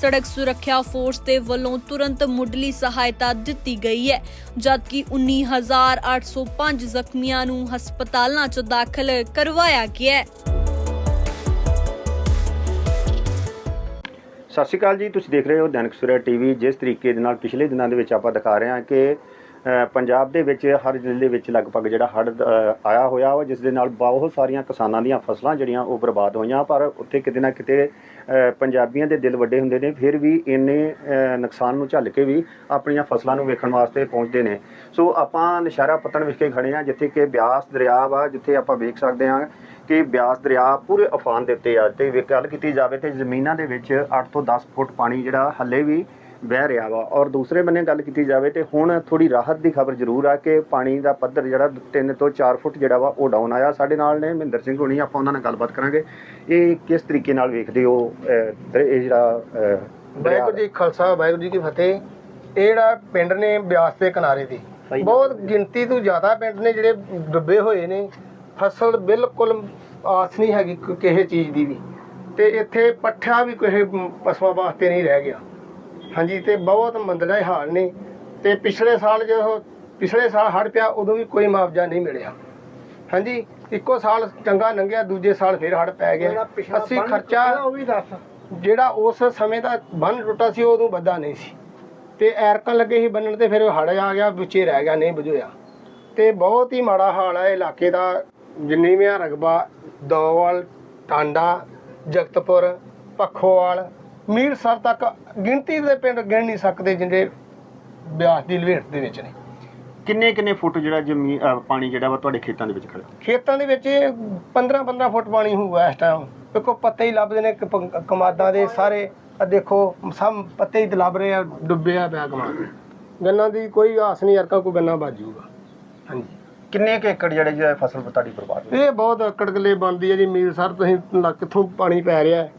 ਸੜਕ ਸੁਰੱਖਿਆ ਫੋਰਸ ਦੇ ਵੱਲੋਂ ਤੁਰੰਤ ਮੁੱਢਲੀ ਸਹਾਇਤਾ ਦਿੱਤੀ ਗਈ ਹੈ, ਜਦਕਿ 19805 ਜ਼ਖਮੀਆਂ ਨੂੰ ਹਸਪਤਾਲਾਂ 'ਚ ਦਾਖਲ ਕਰਵਾਇਆ ਗਿਆ ਹੈ। ਸਤਿ ਸ਼੍ਰੀ ਅਕਾਲ ਜੀ, ਤੁਸੀਂ ਦੇਖ ਰਹੇ ਹੋ ਦੈਨਿਕ ਸੁਰਿਆ ਟੀਵੀ। ਜਿਸ ਤਰੀਕੇ ਦੇ ਨਾਲ ਪਿਛਲੇ ਦਿਨਾਂ ਦੇ ਵਿੱਚ ਆਪਾਂ ਦਿਖਾ ਰਹੇ ਹਾਂ ਕਿ ਪੰਜਾਬ ਦੇ ਵਿੱਚ ਹਰ ਜ਼ਿਲ੍ਹੇ ਵਿੱਚ ਲਗਭਗ ਜਿਹੜਾ ਹੜ੍ਹ ਆਇਆ ਹੋਇਆ ਵਾ, ਜਿਸ ਦੇ ਨਾਲ ਬਹੁਤ ਸਾਰੀਆਂ ਕਿਸਾਨਾਂ ਦੀਆਂ ਫਸਲਾਂ ਜਿਹੜੀਆਂ ਉਹ ਬਰਬਾਦ ਹੋਈਆਂ, ਪਰ ਉੱਥੇ ਕਿਤੇ ਨਾ ਕਿਤੇ ਪੰਜਾਬੀਆਂ ਦੇ ਦਿਲ ਵੱਡੇ ਹੁੰਦੇ ਨੇ, ਫਿਰ ਵੀ ਇੰਨੇ ਨੁਕਸਾਨ ਨੂੰ ਝੱਲ ਕੇ ਵੀ ਆਪਣੀਆਂ ਫਸਲਾਂ ਨੂੰ ਵੇਖਣ ਵਾਸਤੇ ਪਹੁੰਚਦੇ ਨੇ। ਸੋ ਆਪਾਂ ਨਸ਼ਹਿਰਾ ਪੱਤਣ ਵਿਖੇ ਖੜੇ ਹਾਂ, ਜਿੱਥੇ ਕਿ ਬਿਆਸ ਦਰਿਆ ਵਾ, ਜਿੱਥੇ ਆਪਾਂ ਵੇਖ ਸਕਦੇ ਹਾਂ ਕਿ ਬਿਆਸ ਦਰਿਆ ਪੂਰੇ ਅਫਾਨ ਦੇ ਉੱਤੇ ਆ। ਤੇ ਗੱਲ ਕੀਤੀ ਜਾਵੇ ਤੇ ਜ਼ਮੀਨਾਂ ਦੇ ਵਿੱਚ 8 ਤੋਂ 10 ਫੁੱਟ ਪਾਣੀ ਜਿਹੜਾ ਹੱਲੇ ਵੀ ਵਹਿ ਰਿਹਾ ਵਾ। ਔਰ ਦੂਸਰੇ ਬੰਨੇ ਗੱਲ ਕੀਤੀ ਜਾਵੇ ਤੇ ਹੁਣ ਥੋੜੀ ਰਾਹਤ ਦੀ ਖਬਰ ਜ਼ਰੂਰ ਆ ਕਿ ਪਾਣੀ ਦਾ ਪੱਧਰ ਜਿਹੜਾ 3 ਤੋਂ 4 ਫੁੱਟ ਜਿਹੜਾ ਵਾ ਉਹ ਡਾਊਨ ਆਇਆ। ਸਾਡੇ ਨਾਲ ਨੇ ਮਹਿੰਦਰ ਸਿੰਘ ਹੋਣੀ ਆਪਾਂ ਉਹਨਾਂ ਨਾਲ ਗੱਲਬਾਤ ਕਰਾਂਗੇ। ਇਹ ਕਿਸ ਤਰੀਕੇ ਨਾਲ ਵੇਖਦੇ ਹੋ ਇਹ ਜਿਹੜਾ ਵਾਹਿਗੁਰੂ ਜੀ ਖਾਲਸਾ ਵਾਹਿਗੁਰੂ ਜੀ ਕੀ ਫਤਿਹ। ਇਹ ਜਿਹੜਾ ਪਿੰਡ ਨੇ ਬਿਆਸ ਦੇ ਕਿਨਾਰੇ ਦੇ ਬਹੁਤ ਗਿਣਤੀ ਤੋਂ ਜ਼ਿਆਦਾ ਪਿੰਡ ਨੇ ਜਿਹੜੇ ਡੁੱਬੇ ਹੋਏ ਨੇ। ਫਸਲ ਬਿਲਕੁਲ ਆਸ ਨਹੀਂ ਹੈਗੀ ਕਿਸੇ ਚੀਜ਼ ਦੀ ਵੀ। ਤੇ ਇੱਥੇ ਪੱਠਾ ਵੀ ਕਿਸੇ ਪਸ਼ੂਆਂ ਵਾਸਤੇ ਨਹੀਂ ਰਹਿ ਗਿਆ। ਹਾਂਜੀ ਤੇ ਬਹੁਤ ਮੰਦਲਾ ਹਾਲ ਨੇ। ਤੇ ਪਿਛਲੇ ਸਾਲ ਜਦੋਂ ਪਿਛਲੇ ਸਾਲ ਹੜ੍ਹ ਪਿਆ ਉਦੋਂ ਵੀ ਕੋਈ ਮੁਆਵਜ਼ਾ ਨਹੀਂ ਮਿਲਿਆ। ਹਾਂਜੀ ਇੱਕੋ ਸਾਲ ਚੰਗਾ ਲੰਘਿਆ ਦੂਜੇ ਸਾਲ ਫਿਰ ਹੜ੍ਹ ਪੈ ਗਿਆ। ਅਸੀਂ ਖਰਚਾ ਉਹ ਵੀ ਦੱਸ। ਜਿਹੜਾ ਉਸ ਸਮੇਂ ਦਾ ਬੰਨ ਟੁੱਟਾ ਸੀ ਉਦੋਂ ਵੱਧਾ ਨਹੀਂ ਸੀ। ਤੇ ਐਰਕਣ ਲੱਗੇ ਸੀ ਬੰਨਣ ਤੇ ਫਿਰ ਹੜ ਆ ਗਿਆ ਵਿੱਚੇ ਰਹਿ ਗਿਆ ਨਹੀਂ ਬੁਝਿਆ। ਤੇ ਬਹੁਤ ਹੀ ਮਾੜਾ ਹਾਲ ਹੈ ਇਲਾਕੇ ਦਾ। ਜਿੰਨੀਵਿਆਂ ਰਗਬਾ ਦੋਵਾਲ ਟਾਂਡਾ ਜਗਤਪੁਰ ਪੱਖੋਵਾਲ ਮੀਰਸਰ ਤੱਕ ਗਿਣਤੀ ਦੇ ਪਿੰਡ ਗਿਣ ਨਹੀਂ ਸਕਦੇ ਜਿੰਦੇ ਬਿਆਸ ਦੀ ਲਵੇਟ ਦੇ ਵਿੱਚ ਨੇ। ਕਿੰਨੇ ਕਿੰਨੇ ਫੁੱਟ ਜਿਹੜਾ ਜ਼ਮੀਨ ਅਹ, ਪਾਣੀ ਜਿਹੜਾ ਵਾ ਤੁਹਾਡੇ ਖੇਤਾਂ ਦੇ ਵਿੱਚ ਖੜਾ ਖੇਤਾਂ ਦੇ ਵਿੱਚ 15 15 ਫੁੱਟ ਪਾਣੀ ਹੋਊਗਾ ਇਸ ਟਾਈਮ ਦੇਖੋ ਪੱਤੇ ਹੀ ਲੱਭਦੇ ਨੇ ਕ- ਕਮਾਦਾਂ ਦੇ ਸਾਰੇ। ਆ ਦੇਖੋ ਸਭ ਪੱਤੇ ਹੀ ਲੱਭ ਰਹੇ ਆ ਡੁੱਬਿਆ ਪਿਆ ਕਮਾਦ ਗੰਨਾ ਦੀ ਕੋਈ ਆਸ ਨਹੀਂ ਯਾਰ ਕੋਈ ਗੰਨਾ ਬਾਜੂਗਾ ਹਾਂਜੀ। ਕਿੰਨੇ ਕੁ ਏਕੜ ਜਿਹੜੇ ਜਿਹੜਾ ਫਸਲ ਤੁਹਾਡੀ ਬਰਬਾਦ ਹੋਈ? ਇਹ ਬਹੁਤ ਏਕੜ ਕਿੱਲੇ ਬਣਦੀ ਹੈ ਜੀ ਮੀਰ ਸਰ ਤੁਸੀਂ ਲਾ- ਕਿੱਥੋਂ ਪਾਣੀ ਪੈ ਰਿਹਾ ਹੈ?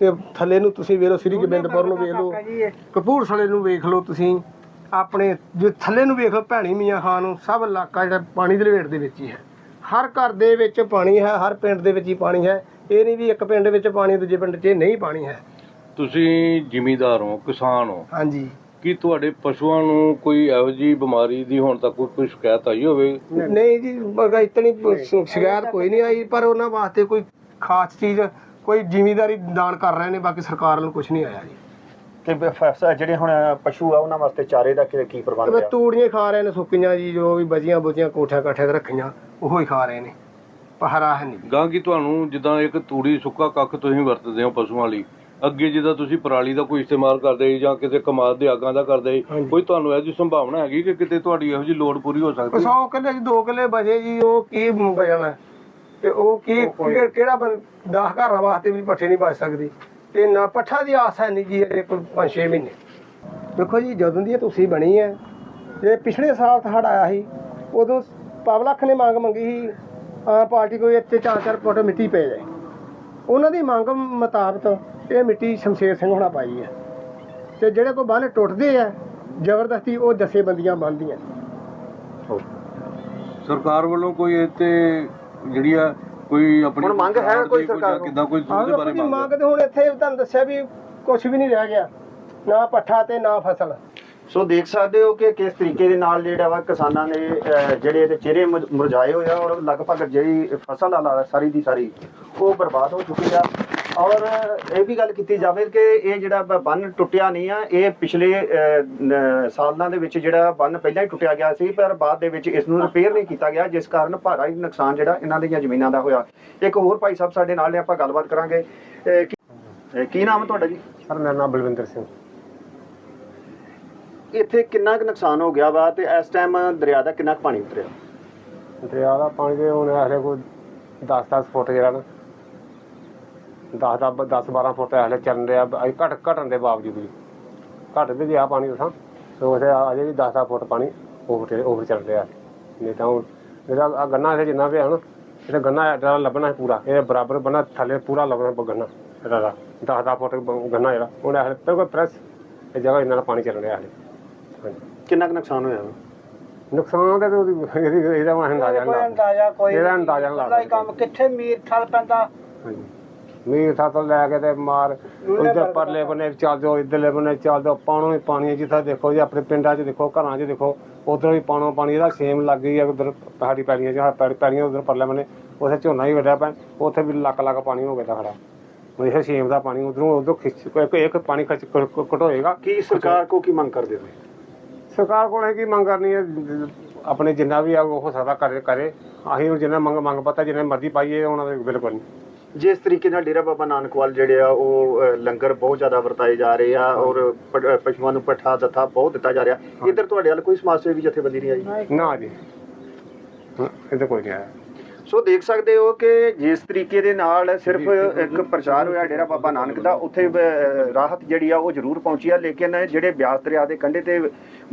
ਤੇ ਥੱਲੇ ਨੂੰ ਤੁਸੀਂ ਵੇਖ ਲਓ ਸ੍ਰੀ ਗੋਬਿੰਦਪੁਰ ਨੂੰ ਵੇਖ ਲਓ ਕਪੂਰਥਲੇ ਨੂੰ ਵੇਖ ਲਓ ਤੁਸੀਂ ਆਪਣੇ ਜੇ ਥੱਲੇ ਨੂੰ ਵੇਖ ਲਓ ਭੈਣੀ ਮੀਆਂ ਖਾਨ ਨੂੰ ਸਭ ਇਲਾਕਾ ਜਿਹੜਾ ਪਾਣੀ ਦੇ ਲਵੇਟ ਦੇ ਵਿੱਚ ਹੀ ਹੈ। ਹਰ ਘਰ ਦੇ ਵਿੱਚ ਪਾਣੀ ਹੈ ਹਰ ਪਿੰਡ ਦੇ ਵਿੱਚ ਹੀ ਪਾਣੀ ਹੈ। ਇਹ ਨਹੀਂ ਵੀ ਇੱਕ ਪਿੰਡ ਵਿੱਚ ਪਾਣੀ ਦੂਜੇ ਪਿੰਡ 'ਚ ਨਹੀਂ ਪਾਣੀ ਹੈ। ਤੁਸੀਂ ਜ਼ਿਮੀਂਦਾਰ ਹੋ ਕਿਸਾਨ ਹੋ ਹਾਂਜੀ। ਕੀ ਤੁਹਾਡੇ ਪਸ਼ੂਆਂ ਨੂੰ ਕੋਈ ਇਹੋ ਜਿਹੀ ਬਿਮਾਰੀ ਦੀ ਹੁਣ ਤੱਕ ਕੋਈ ਕੋਈ ਸ਼ਿਕਾਇਤ ਆਈ ਹੋਵੇ? ਨਹੀਂ ਜੀ ਬਗਾ ਇਤਨੀ ਸ਼ਿਕਾਇਤ ਕੋਈ ਨਹੀਂ ਆਈ ਪਰ ਉਹਨਾਂ ਵਾਸਤੇ ਕੋਈ ਖਾਸ ਚੀਜ਼ ਕੋਈ ਜ਼ਿਮੀਦਾਰੀ ਦਾਨ ਕਰ ਰਹੇ ਨੇ ਬਾਕੀ ਸਰਕਾਰ ਨੂੰ ਕੁਝ ਨਹੀਂ ਆਇਆ ਜੀ। ਤੇ ਬ- ਫਸਲ ਜਿਹੜੇ ਹੁਣ ਪਸ਼ੂ ਆ ਉਹਨਾਂ ਵਾਸਤੇ ਚਾਰੇ ਦਾ ਕੀ ਕੀ ਪ੍ਰਬੰਧ ਆ? ਤੂੜੀਆਂ ਖਾ ਰਹੇ ਨੇ ਸੁੱਕੀਆਂ ਜੀ ਜੋ ਵੀ ਬਜੀਆਂ ਬੁਜੀਆਂ ਕੋਠਿਆਂ ਕਾਠਿਆਂ ਤੇ ਰੱਖੀਆਂ ਉਹੋ ਹੀ ਖਾ ਰਹੇ ਨੇ। ਪਹਰਾ ਹੈ ਨਹੀਂ। ਗਾਂ ਕੀ ਤੁਹਾਨੂੰ ਜਿੱਦਾਂ ਇੱਕ ਤੂੜੀ ਸੁੱਕਾ ਕੱਖ ਤੁਸੀਂ ਵਰਤਦੇ ਹੋ ਪਸ਼ੂਆਂ ਲਈ ਅੱਗੇ ਜਿੱਦਾਂ ਤੁਸੀਂ ਪਰਾਲੀ ਦਾ ਕੋਈ ਇਸਤੇਮਾਲ ਕਰਦੇ ਸੀ ਜਾਂ ਕਿਸੇ ਕਮਾਦ ਦੇ ਆਗਾਂ ਦਾ ਕਰਦੇ ਸੀ ਹਾਂਜੀ। ਕੋਈ ਤੁਹਾਨੂੰ ਇਹੋ ਜਿਹੀ ਸੰਭਾਵਨਾ ਹੈਗੀ ਕਿ ਕਿਤੇ ਤੁਹਾਡੀ ਇਹੋ ਜਿਹੀ ਲੋੜ ਪੂਰੀ ਹੋ ਸਕਦੀ 100 ਕਿੱਲੇ ਚ 2 ਕਿੱਲੇ ਬਜੇ ਜੀ ਉਹ ਕੀ ਬਜਣਾ ਤੇ ਉਹ ਕੀ ਕਿਹੜਾ 10 ਘਰਾਂ ਵਾਸਤੇ ਵੀ ਪੱਠੇ ਨਹੀਂ ਬਚ ਸਕਦੀ। ਤੇ ਨਾ ਪੱਠਾ ਦੀ ਆਸ ਹੈ ਨਹੀਂ ਜੀ ਇਹ ਕੋਈ 5-6 ਮਹੀਨੇ। ਦੇਖੋ ਜੀ ਜਦੋਂ ਦੀ ਤੁਸੀਂ ਬਣੀ ਹੈ ਜੇ ਪਿਛਲੇ ਸਾਲ ਹੜ ਆਇਆ ਸੀ ਉਦੋਂ ਪਵਲਖ ਨੇ ਮੰਗ ਮੰਗੀ ਸੀ ਆਮ ਪਾਰਟੀ ਕੋਈ ਇੱਥੇ ਚਾਰ ਚਾਰ ਫੁੱਟ ਮਿੱਟੀ ਪੈ ਜਾਏ। ਉਹਨਾਂ ਦੀ ਮੰਗ ਮੁਤਾਬਕ ਇਹ ਮਿੱਟੀ ਸ਼ਮਸ਼ੇਰ ਸਿੰਘ ਹੋਣਾ ਪਾਈ ਹੈ। ਤੇ ਜਿਹੜੇ ਕੋ ਬੰਨ ਟੁੱਟਦੇ ਆ ਜ਼ਬਰਦਸਤੀ ਉਹ ਜਥੇਬੰਦੀਆਂ ਬੰਨ੍ਹਦੀਆਂ ਸਰਕਾਰ ਵੱਲੋਂ ਕੋਈ ਇੱਥੇ ਜਿਹੜੀ ਆ ਕੋਈ ਆਪਣੀ ਹੁਣ ਮੰਗ ਹੈ ਕੋਈ ਸਰਕਾਰ ਕੋਲ? ਕਿੱਦਾਂ ਕੋਈ ਉਹਦੇ ਬਾਰੇ ਜੀ ਮੰਗ ਮੰਗ ਤੇ ਹੁਣ ਇੱਥੇ ਤੁਹਾਨੂੰ ਦੱਸਿਆ ਵੀ ਕੁਝ ਵੀ ਨਹੀਂ ਰਹਿ ਗਿਆ। ਨਾ ਪੱਠਾ ਤੇ ਨਾ ਫਸਲ। ਸੋ ਦੇਖ ਸਕਦੇ ਹੋ ਕਿ ਕਿਸ ਤਰੀਕੇ ਦੇ ਨਾਲ ਜਿਹੜਾ ਵਾ ਕਿਸਾਨਾਂ ਨੇ ਅਹ, ਜਿਹੜੇ ਇਹਦੇ ਚਿਹਰੇ ਮੁਰ- ਮੁਰਝਾਏ ਹੋਏ ਆ ਔਰ ਲਗਭਗ ਜਿਹੜੀ ਫਸਲ ਆ ਲਾ- ਸਾਰੀ ਦੀ ਸਾਰੀ ਉਹ ਬਰਬਾਦ ਹੋ ਚੁੱਕੀ ਆ। ਔਰ ਇਹ ਵੀ ਗੱਲ ਕੀਤੀ ਜਾਵੇ ਕਿ ਇਹ ਜਿਹੜਾ ਬੰਨ ਟੁੱਟਿਆ ਨਹੀਂ ਆ ਇਹ ਪਿਛਲੇ ਸਾਲਾਂ ਦੇ ਵਿੱਚ ਜਿਹੜਾ ਬੰਨ ਪਹਿਲਾਂ ਹੀ ਟੁੱਟਿਆ ਗਿਆ ਸੀ ਪਰ ਬਾਅਦ ਦੇ ਵਿੱਚ ਇਸ ਨੂੰ ਰਿਪੇਅਰ ਨਹੀਂ ਕੀਤਾ ਗਿਆ ਜਿਸ ਕਾਰਨ ਭਾਰਾ ਹੀ ਨੁਕਸਾਨ ਜਿਹੜਾ ਇਹਨਾਂ ਦੀਆਂ ਜ਼ਮੀਨਾਂ ਦਾ ਹੋਇਆ। ਇੱਕ ਹੋਰ ਭਾਈ ਸਾਹਿਬ ਸਾਡੇ ਨਾਲ ਨੇ ਆਪਾਂ ਗੱਲਬਾਤ ਕਰਾਂਗੇ। ਕੀ- ਨਾਮ ਹੈ ਤੁਹਾਡਾ ਜੀ? ਸਰ ਮੇਰਾ ਨਾਮ ਬਲਵਿੰਦਰ ਸਿੰਘ। ਇੱਥੇ ਕਿੰਨਾ ਕੁ ਨੁਕਸਾਨ ਹੋ ਗਿਆ ਵਾ ਤੇ ਇਸ ਟਾਈਮ ਦਰਿਆ ਦਾ ਕਿੰਨਾ ਕੁ ਪਾਣੀ ਉਤਰਿਆ? ਦਰਿਆ ਦਾ ਪਾਣੀ ਦੇ ਹੁਣ ਹਲੇ ਕੋਈ 10-10 ਫੁੱਟ ਜਿਹੜਾ ਨਾ 10 10 12 ਫੁੱਟ ਹਲੇ ਚੱਲ ਰਿਹਾ ਅਜੇ ਘਟ ਘਟਣ ਦੇ ਬਾਵਜੂਦ ਵੀ। ਘਟ ਵੀ ਗਿਆ ਪਾਣੀ ਉਸਾਂ ਸੋ ਉਥੇ ਅਜੇ ਵੀ 10 ਫੁੱਟ ਪਾਣੀ ਓਵਰ ਓਵਰ ਚੱਲ ਰਿਹਾ। ਨਹੀਂ ਤਾਂ ਹੁਣ ਇਹਦਾ ਆ ਗੰਨਾ ਇਹ ਜਿੰਨਾ ਵੀ ਹੈ ਹੁਣ ਇਹ ਗੰਨਾ ਜਿਹੜਾ ਲੱਭਣਾ ਹੈ ਪੂਰਾ। ਇਹ ਬਰਾਬਰ ਬਣਾ ਥੱਲੇ ਪੂਰਾ ਲੱਭਣਾ ਗੰਨਾ ਇਹਦਾ 10 10 ਫੁੱਟ ਗੰਨਾ ਜਿਹੜਾ ਹੁਣ ਹਲੇ ਬਿਲਕੁਲ ਪ੍ਰੈਸ ਇਹ ਜਗ੍ਹਾ ਇੰਨਾ ਪਾਣੀ ਚੱਲ ਰਿਹਾ ਹਲੇ ਹਾਂਜੀ। ਕਿੰਨਾ ਕੁ ਨੁਕਸਾਨ ਹੋਇਆ? ਨੁਕਸਾਨ ਤਾਂ ਉਹਦੀ ਇਹਦੀ ਇਹਦਾ ਅੰਦਾਜ਼ਾ ਨਹੀਂ ਇਹਦਾ। ਅੰਦਾਜ਼ਾ ਨਹੀਂ ਲਾ ਇਕੱਲਾ ਹੀ ਕੰਮ। ਕਿੱਥੇ ਮੀਰ ਥਲ ਪੈਂਦਾ? ਹਾਂਜੀ। ਮੀਰ ਥਾਂ ਤੋਂ ਲੈ ਕੇ ਤੇ ਮਾਰ ਉਧਰ ਪਰਲੇ ਬੰਨੇ ਚੱਲ ਜਾਓ ਇਧਰਲੇ ਬੰਨੇ ਚੱਲ ਜਾਓ ਪਾਣੋ ਹੀ ਪਾਣੀ ਹੈ ਜਿੱਥੇ ਦੇਖੋ ਜੀ ਆਪਣੇ ਪਿੰਡਾਂ 'ਚ ਦੇਖੋ ਘਰਾਂ 'ਚ ਦੇਖੋ ਉਧਰ ਵੀ ਪਾਣੋ ਪਾਣੀ ਇਹਦਾ ਸੇਮ ਲੱਗ ਗਈ ਹੈ ਉਧਰ ਪਹਾੜੀ ਪੈਲੀਆਂ 'ਚ ਪੈੜੀ ਪੈਲੀਆਂ ਉਧਰ ਪਰਲੇ ਬੰਨੇ ਉੱਥੇ ਝੋਨਾ ਹੀ ਵੱਢਿਆ ਪੈ ਉੱਥੇ ਵੀ ਲੱਕ ਲੱਕ ਪਾਣੀ ਹੋ ਗਿਆ ਤਾਂ ਖੜਾ ਉਹ ਇਹ ਸੇਮ ਦਾ ਪਾਣੀ ਉਧਰੋਂ ਉਧਰੋਂ ਖਿੱਚ ਇੱਕ ਪਾਣੀ ਖਿੱਚ ਘਟੋਏਗਾ। ਕੀ ਸਰਕਾਰ ਕੋ ਕੀ ਮੰਗ ਕਰਦੇ ਹੋ ਸਰਕਾਰ ਕੋਲ ਇਹ ਕੀ ਮੰਗ ਕਰਨੀ ਹੈ? ਆਪਣੇ ਜਿੰਨਾ ਵੀ ਆ ਉਹ ਹੋ ਸਕਦਾ ਕਰੇ। ਕਰੇ ਹੁਣ ਜਿੰਨਾ ਮੰਗ ਮੰਗ ਪਤਾ ਜਿੰਨੇ ਮਰਜ਼ੀ ਪਾਈਏ ਉਹਨਾਂ ਦੇ ਬਿਲਕੁਲ ਨਹੀਂ ਜਿਸ ਤਰੀਕੇ ਨਾਲ ਡੇਰਾ ਬਾਬਾ ਨਾਨਕਵਾਲ ਜਿਹੜੇ ਆ ਉਹ ਲੰਗਰ ਬਹੁਤ ਜ਼ਿਆਦਾ ਵਰਤਾਏ ਜਾ ਰਹੇ ਆ ਔਰ ਪਸ਼ੂਆਂ ਨੂੰ ਪੱਠਾ ਦੱਥਾ ਬਹੁਤ ਦਿੱਤਾ ਜਾ ਰਿਹਾ। ਇੱਧਰ ਤੁਹਾਡੇ ਵੱਲ ਕੋਈ ਸਮਾਜ ਸੇਵੀ ਜਥੇਬੰਦੀ ਨਹੀਂ ਆਈ? ਨਾ ਜੀ। ਇਹਦੇ ਕੋਈ ਨਹੀਂ ਆਇਆ। ਸੋ ਦੇਖ ਸਕਦੇ ਹੋ ਕਿ ਜਿਸ ਤਰੀਕੇ ਦੇ ਨਾਲ ਸਿਰਫ ਇੱਕ ਪ੍ਰਚਾਰ ਹੋਇਆ ਡੇਰਾ ਬਾਬਾ ਨਾਨਕ ਦਾ ਉੱਥੇ ਰਾਹਤ ਜਿਹੜੀ ਆ ਉਹ ਜ਼ਰੂਰ ਪਹੁੰਚੀ ਆ ਲੇਕਿਨ ਜਿਹੜੇ ਬਿਆਸ ਦਰਿਆ ਦੇ ਕੰਢੇ ਤੇ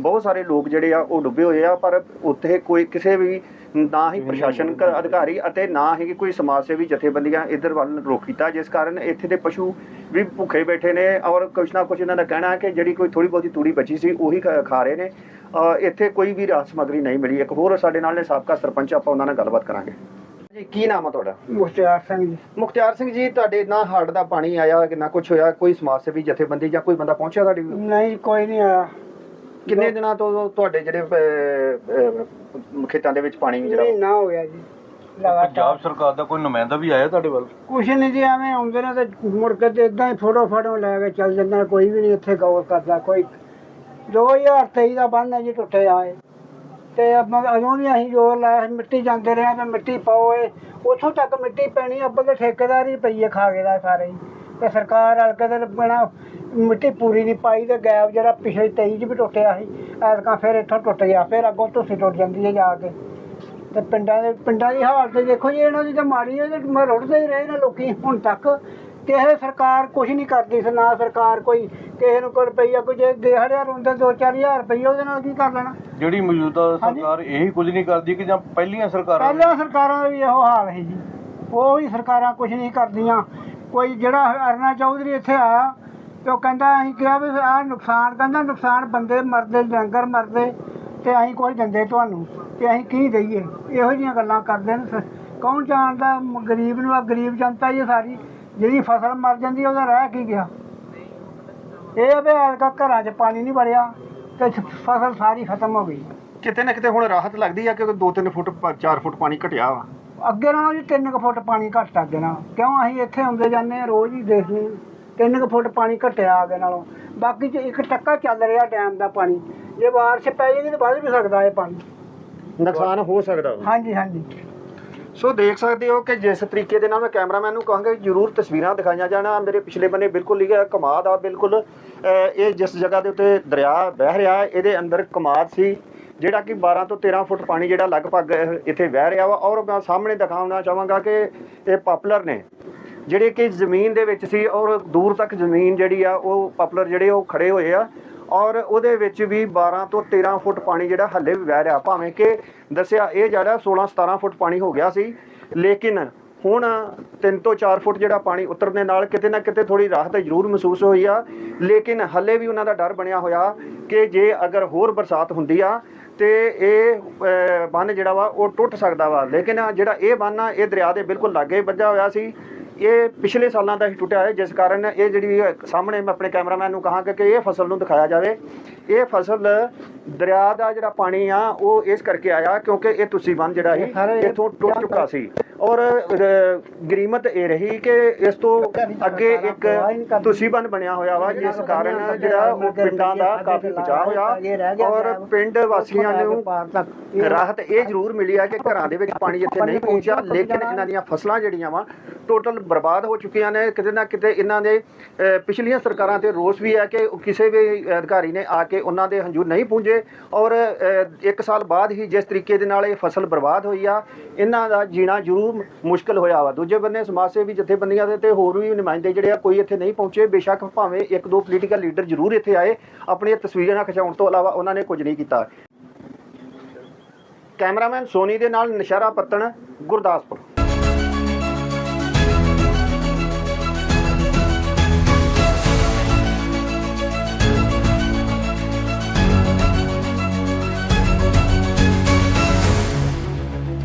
ਬਹੁਤ ਸਾਰੇ ਲੋਕ ਜਿਹੜੇ ਆ ਉਹ ਡੁੱਬੇ ਹੋਏ ਆ ਪਰ ਉੱਥੇ ਕੋਈ ਕਿਸੇ ਵੀ ਨਾ ਹੀ ਪ੍ਰਸ਼ਾਸਨਿਕ ਅਧਿਕਾਰੀ ਅਤੇ ਨਾ ਹੀ ਕੋਈ ਸਮਾਜ ਸੇਵੀ ਜਥੇਬੰਦੀਆਂ ਇਧਰ ਵੱਲ ਰੋਕ ਕੀਤਾ ਜਿਸ ਕਾਰਨ ਇੱਥੇ ਦੇ ਪਸ਼ੂ ਵੀ ਭੁੱਖੇ ਬੈਠੇ ਨੇ ਔਰ ਕੁਛ ਨਾ ਕੁਛ ਇਹਨਾਂ ਦਾ ਕਹਿਣਾ ਹੈ ਕਿ ਜਿਹੜੀ ਕੋਈ ਥੋੜੀ ਬਹੁਤੀ ਤੂੜੀ ਬਚੀ ਸੀ ਉਹੀ ਖਾ ਰਹੇ ਨੇ। ਇੱਥੇ ਕੋਈ ਵੀ ਰਾਹਤ ਸਮੱਗਰੀ ਨਹੀਂ ਮਿਲੀ। ਇੱਕ ਹੋਰ ਸਾਡੇ ਨਾਲ ਨੇ ਸਾਬਕਾ ਸਰਪੰਚ ਆਪਾਂ ਉਹਨਾਂ ਨਾਲ ਗੱਲਬਾਤ ਕਰਾਂਗੇ। ਜੀ ਕੀ ਨਾਮ ਆ ਤੁਹਾਡਾ? ਮੁਖਤਿਆਰ ਸਿੰਘ ਜੀ। ਮੁਖਤਿਆਰ ਸਿੰਘ ਜੀ ਤੁਹਾਡੇ ਨਾ ਹੜ੍ਹ ਦਾ ਪਾਣੀ ਆਇਆ ਕਿੰਨਾ ਕੁਝ ਹੋਇਆ? ਕੋਈ ਸਮਾਜ ਸੇਵੀ ਜਥੇਬੰਦੀ ਜਾਂ ਕੋਈ ਬੰਦਾ ਪਹੁੰਚਿਆ ਤੁਹਾਡੇ ਕੋਲ? ਨਹੀਂ ਕੋਈ ਨਹੀਂ ਆਇਆ। ਕਿੰਨੇ ਦਿਨਾਂ ਤੋਂ ਤੁਹਾਡੇ ਜਿਹੜੇ ਅਹ, ਅਹ, ਖੇਤਾਂ ਦੇ ਵਿੱਚ ਪਾਣੀ ਜਿਹੜਾ ਮਹੀਨਾ ਹੋ ਗਿਆ ਜੀ। ਲਗਾਤਾਰ। ਪੰਜਾਬ ਸਰਕਾਰ ਦਾ ਕੋਈ ਨੁਮਾਇੰਦਾ ਵੀ ਆਇਆ ਤੁਹਾਡੇ ਵੱਲ? ਕੁਛ ਨਹੀਂ ਜੀ ਐਵੇਂ ਆਉਂਦੇ ਨੇ ਤੇ ਮੁੜ ਕੇ ਤੇ ਇਦਾਂ ਹੀ ਫੋਟੋ ਫਾਟੋ ਲੈ ਕੇ ਚੱਲ ਜਾਂਦੇ ਨੇ ਕੋਈ ਵੀ ਨਹੀਂ ਇੱਥੇ ਗੌਰ ਕਰਦਾ ਕੋਈ। 2023 ਦਾ ਬੰਨ ਹੈ ਜੀ ਟੁੱਟੇ ਆਏ। ਤੇ ਆਪਾਂ ਅਜੋਂ ਵੀ ਅਸੀਂ ਜ਼ੋਰ ਲਾਇਆ ਸੀ, ਮਿੱਟੀ ਜਾਂਦੇ ਰਹੇ ਤੇ ਮਿੱਟੀ ਪਾਓ ਇਹ। ਉੱਥੋਂ ਤੱਕ ਮਿੱਟੀ ਪੈਣੀ ਅੱਬਲ ਦੇ ਠੇਕੇਦਾਰ ਹੀ ਪਈਏ ਖਾ ਗਏ ਦਾ ਸਾਰੇ ਹੀ। ਤੇ ਸਰਕਾਰ ਰਲ ਕੇ ਤੇ ਬਣਾ ਮਿੱਟੀ ਪੂਰੀ ਨਹੀਂ ਪਾਈ ਤੇ ਗੈਪ ਜਿਹੜਾ ਪਿਛਲੇ 23 ਚ ਵੀ ਟੁੱਟਿਆ ਸੀ ਐਤਕਾਂ ਫਿਰ ਇੱਥੋਂ ਟੁੱਟ ਗਿਆ ਫਿਰ ਅੱਗੋਂ ਤੁਸੀਂ ਟੁੱਟ ਜਾਂਦੀ ਹੈ ਜਾ ਕੇ। ਤੇ ਪਿੰਡਾਂ ਦੇ ਪਿੰਡਾਂ ਦੀ ਹਾਲਤ ਦੇਖੋ ਜੀ ਇਹਨਾਂ ਦੀ ਤਾਂ ਮਾੜੀ ਹੈ ਤੇ ਰੁੜਦੇ ਹੀ ਰਹੇ ਨੇ ਲੋਕੀ ਹੁਣ ਤੱਕ। ਕਿਸੇ ਸਰਕਾਰ ਕੁਝ ਨਹੀਂ ਕਰਦੀ ਸੀ ਨਾ ਸਰਕਾਰ ਕੋਈ ਕਿਸੇ ਨੂੰ ਕੋਈ ਰੁਪਈਆ ਕੋਈ ਜੇ ਦੇ ਹਜ਼ਾਰ ਹੁੰਦਾ 2-4000 ਰੁਪਈਆ ਉਹਦੇ ਨਾਲ ਕੀ ਕਰ ਲੈਣਾ? ਜਿਹੜੀ ਮੌਜੂਦਾ। ਸਰਕਾਰ ਇਹੀ ਕੁਝ ਨਹੀਂ ਕਰਦੀ ਕਿ ਜਾਂ ਪਹਿਲੀਆਂ ਸਰਕਾਰਾਂ? ਪਹਿਲਾਂ ਸਰਕਾਰਾਂ ਦਾ ਵੀ ਇਹੋ ਹਾਲ ਸੀ ਜੀ। ਉਹ ਵੀ ਸਰਕਾਰਾਂ ਕੁਝ ਨਹੀਂ ਕਰਦੀਆਂ। ਕੋਈ ਜਿਹੜਾ ਅਰਨਾ ਚੌਧਰੀ ਇੱਥੇ ਆਇਆ ਤੇ ਉਹ ਕਹਿੰਦਾ ਅਸੀਂ ਕਿਹਾ ਵੀ ਆਹ ਨੁਕਸਾਨ ਕਹਿੰਦਾ ਨੁਕਸਾਨ ਬੰਦੇ ਮਰਦੇ ਡੰਗਰ ਮਰਦੇ ਤੇ ਅਸੀਂ ਕੋਈ ਦਿੰਦੇ ਤੁਹਾਨੂੰ ਤੇ ਅਸੀਂ ਕੀ ਦਈਏ? ਇਹੋ ਜਿਹੀਆਂ ਗੱਲਾਂ ਕਰਦੇ ਨੇ। ਕੌਣ ਜਾਣਦਾ? ਗਰੀਬ ਨੂੰ ਆ ਗਰੀਬ ਜਨਤਾ ਹੀ ਹੈ ਸਾਰੀ। ਜਿਹੜੀ ਫਸਲ ਮਰ ਜਾਂਦੀ ਉਹਦਾ ਰਹਿ ਕੀ ਗਿਆ? ਇਹ ਆ ਵੀ ਘਰਾਂ 'ਚ ਪਾਣੀ ਨਹੀਂ ਵੜਿਆ ਤੇ ਫਸਲ ਸਾਰੀ ਖਤਮ ਹੋ ਗਈ। ਕਿਤੇ ਨਾ ਕਿਤੇ ਹੁਣ ਰਾਹਤ ਲੱਗਦੀ ਆ ਕਿ 2-3 ਫੁੱਟ 4 ਫੁੱਟ ਪਾਣੀ ਘਟਿਆ ਵਾ। ਅੱਗੇ ਨਾਲੋਂ ਜੀ 3 ਕੁ ਫੁੱਟ ਪਾਣੀ ਘੱਟ ਅੱਗੇ ਨਾਲੋਂ। ਕਿਉਂ ਅਸੀਂ ਇੱਥੇ ਆਉਂਦੇ ਜਾਂਦੇ ਆ ਰੋਜ਼ ਹੀ ਦੇਖਦੇ 3 ਕੁ ਫੁੱਟ ਪਾਣੀ ਘਟਿਆ ਅੱਗੇ ਨਾਲੋਂ। ਬਾਕੀ ਚ ਇੱਕ ਟੱਕਾ ਚੱਲ ਰਿਹਾ ਡੈਮ ਦਾ ਪਾਣੀ। ਜੇ ਬਾਰਿਸ਼ ਪੈ ਜਾਏਗੀ ਤਾਂ ਵੱਧ ਵੀ ਸਕਦਾ ਇਹ ਪਾਣੀ। ਨੁਕਸਾਨ ਹੋ ਸਕਦਾ ਹਾਂਜੀ ਹਾਂਜੀ। ਸੋ ਦੇਖ ਸਕਦੇ ਹੋ ਕਿ ਜਿਸ ਤਰੀਕੇ ਦੇ ਨਾਲ ਮੈਂ ਕੈਮਰਾਮੈਨ ਨੂੰ ਕਹਾਂਗਾ ਜਰੂਰ ਤਸਵੀਰਾਂ ਦਿਖਾਈਆਂ ਜਾਣਾ। ਮੇਰੇ ਪਿਛਲੇ ਬੰਨੇ ਬਿਲਕੁਲ ਲਿਖਿਆ ਕਮਾਦ ਆ, ਬਿਲਕੁਲ ਇਹ ਜਿਸ ਜਗ੍ਹਾ ਦੇ ਉੱਤੇ ਦਰਿਆ ਵਹਿ ਰਿਹਾ ਇਹਦੇ ਅੰਦਰ ਕਮਾਦ ਸੀ, ਜਿਹੜਾ ਕਿ 12 ਤੋਂ 13 ਫੁੱਟ ਪਾਣੀ ਜਿਹੜਾ ਲਗਭਗ ਇੱਥੇ ਵਹਿ ਰਿਹਾ ਵਾ। ਔਰ ਮੈਂ ਸਾਹਮਣੇ ਦਿਖਾਉਣਾ ਚਾਹਾਂਗਾ ਕਿ ਇਹ ਪਪੂਲਰ ਨੇ, ਜਿਹੜੇ ਕਿ ਜ਼ਮੀਨ ਦੇ ਵਿੱਚ ਸੀ ਔਰ ਦੂਰ ਤੱਕ ਜ਼ਮੀਨ ਜਿਹੜੀ ਆ, ਉਹ ਪਪੂਲਰ ਜਿਹੜੇ ਉਹ ਖੜੇ ਹੋਏ ਆ। ਔਰ ਉਹਦੇ ਵਿੱਚ ਵੀ 12 ਤੋਂ 13 ਫੁੱਟ ਪਾਣੀ ਜਿਹੜਾ ਹੱਲੇ ਵੀ ਵਹਿ ਰਿਹਾ। ਭਾਵੇਂ ਕਿ ਦੱਸਿਆ ਇਹ ਜਿਹੜਾ 16 17 ਫੁੱਟ ਪਾਣੀ ਹੋ ਗਿਆ ਸੀ, ਲੇਕਿਨ ਹੁਣ 3 ਤੋਂ 4 ਫੁੱਟ ਜਿਹੜਾ ਪਾਣੀ ਉਤਰਨ ਦੇ ਨਾਲ ਕਿਤੇ ਨਾ ਕਿਤੇ ਥੋੜੀ ਰਾਹਤ ਜ਼ਰੂਰ ਮਹਿਸੂਸ ਹੋਈ ਆ। ਲੇਕਿਨ ਹੱਲੇ ਵੀ ਉਹਨਾਂ ਦਾ ਡਰ ਬਣਿਆ ਹੋਇਆ ਕਿ ਜੇ ਅਗਰ ਹੋਰ ਬਰਸਾਤ ਹੁੰਦੀ ਆ ਤੇ ਇਹ ਬੰਨ ਜਿਹੜਾ ਵਾ ਉਹ ਟੁੱਟ ਸਕਦਾ ਵਾ। ਲੇਕਿਨ ਜਿਹੜਾ ਇਹ ਬੰਨ ਆ, ਇਹ ਦਰਿਆ ਦੇ ਬਿਲਕੁਲ ਲਾਗੇ ਵੱਜਾ ਹੋਇਆ ਸੀ। ਇਹ ਪਿਛਲੇ ਸਾਲਾਂ ਦਾ ਹੀ ਟੁੱਟਿਆ ਹੈ, ਜਿਸ ਕਾਰਨ ਇਹ ਜਿਹੜੀ ਸਾਹਮਣੇ ਮੈਂ ਆਪਣੇ ਕੈਮਰਾਮੈਨ ਨੂੰ ਕਹਾਂਗਾ ਕਿ ਇਹ ਫਸਲ ਨੂੰ ਦਿਖਾਇਆ ਜਾਵੇ। ਇਹ ਫਸਲ ਦਰਿਆ ਦਾ ਜਿਹੜਾ ਪਾਣੀ ਆ ਉਹ ਇਸ ਕਰਕੇ ਆਇਆ ਕਿਉਂਕਿ ਇਹ ਤੁਸੀਂ ਬੰਨ ਜਿਹੜਾ ਸੀ ਇੱਥੋਂ ਟੁੱਟ ਚੁੱਕਾ ਸੀ। ਔਰ ਗਰੀਮਤ ਇਹ ਰਹੀ ਕਿ ਇਸ ਤੋਂ ਅੱਗੇ ਇੱਕ ਤੁਸੀਂ ਬੰਨ ਬਣਿਆ ਹੋਇਆ ਵਾ ਜਿਸ ਕਾਰਨ ਜਿਹੜਾ ਉਹ ਪਿੰਡਾਂ ਦਾ ਕਾਫੀ ਬਚਾਅ ਹੋਇਆ ਔਰ ਪਿੰਡ ਵਾਸੀਆਂ ਨੂੰ ਰਾਹਤ ਇਹ ਜ਼ਰੂਰ ਮਿਲੀ ਹੈ ਕਿ ਘਰਾਂ ਦੇ ਵਿੱਚ ਪਾਣੀ ਇੱਥੇ ਨਹੀਂ ਪਹੁੰਚਿਆ ਲੇਕਿਨ ਇਹਨਾਂ ਦੀਆਂ ਫਸਲਾਂ ਜਿਹੜੀਆਂ ਵਾ ਟੋਟਲ ਬਰਬਾਦ ਹੋ ਚੁੱਕੀਆਂ ਨੇ। ਕਿਤੇ ਨਾ ਕਿਤੇ ਇਹਨਾਂ ਦੇ ਪਿਛਲੀਆਂ ਸਰਕਾਰਾਂ ਤੇ ਰੋਸ ਵੀ ਹੈ ਕਿ ਕਿਸੇ ਵੀ ਅਧਿਕਾਰੀ ਨੇ ਆ ਕੇ ਉਹਨਾਂ ਦੇ ਹੰਝੂ ਨਹੀਂ ਪੂੰਝੇ ਔਰ ਅਹ, ਇੱਕ ਸਾਲ ਬਾਅਦ ਹੀ ਜਿਸ ਤਰੀਕੇ ਦੇ ਨਾਲ ਇਹ ਫਸਲ ਬਰਬਾਦ ਹੋਈ ਆ ਇਹਨਾਂ ਦਾ ਜੀਣਾ ਜ਼ਰੂਰ ਮੁਸ਼ਕਲ ਹੋਇਆ ਵਾ। ਦੂਜੇ ਬੰਨੇ ਸਮਾਜ ਸੇਵੀ ਜਥੇਬੰਦੀਆਂ ਦੇ ਤੇ ਹੋਰ ਵੀ ਨੁਮਾਇੰਦੇ ਜਿਹੜੇ ਆ ਕੋਈ ਇੱਥੇ ਨਹੀਂ ਪਹੁੰਚੇ। ਬੇਸ਼ੱਕ ਭਾਵੇਂ ਇੱਕ ਦੋ ਪੋਲੀਟੀਕਲ ਲੀਡਰ ਜ਼ਰੂਰ ਇੱਥੇ ਆਏ ਆਪਣੀਆਂ ਤਸਵੀਰਾਂ ਖਿਚਾਉਣ ਤੋਂ ਇਲਾਵਾ ਉਹਨਾਂ ਨੇ ਕੁਝ ਨਹੀਂ ਕੀਤਾ। ਕੈਮਰਾਮੈਨ ਸੋਨੀ ਦੇ ਨਾਲ ਨਸ਼ਾਰਾ ਪੱਤਣ ਗੁਰਦਾਸਪੁਰ।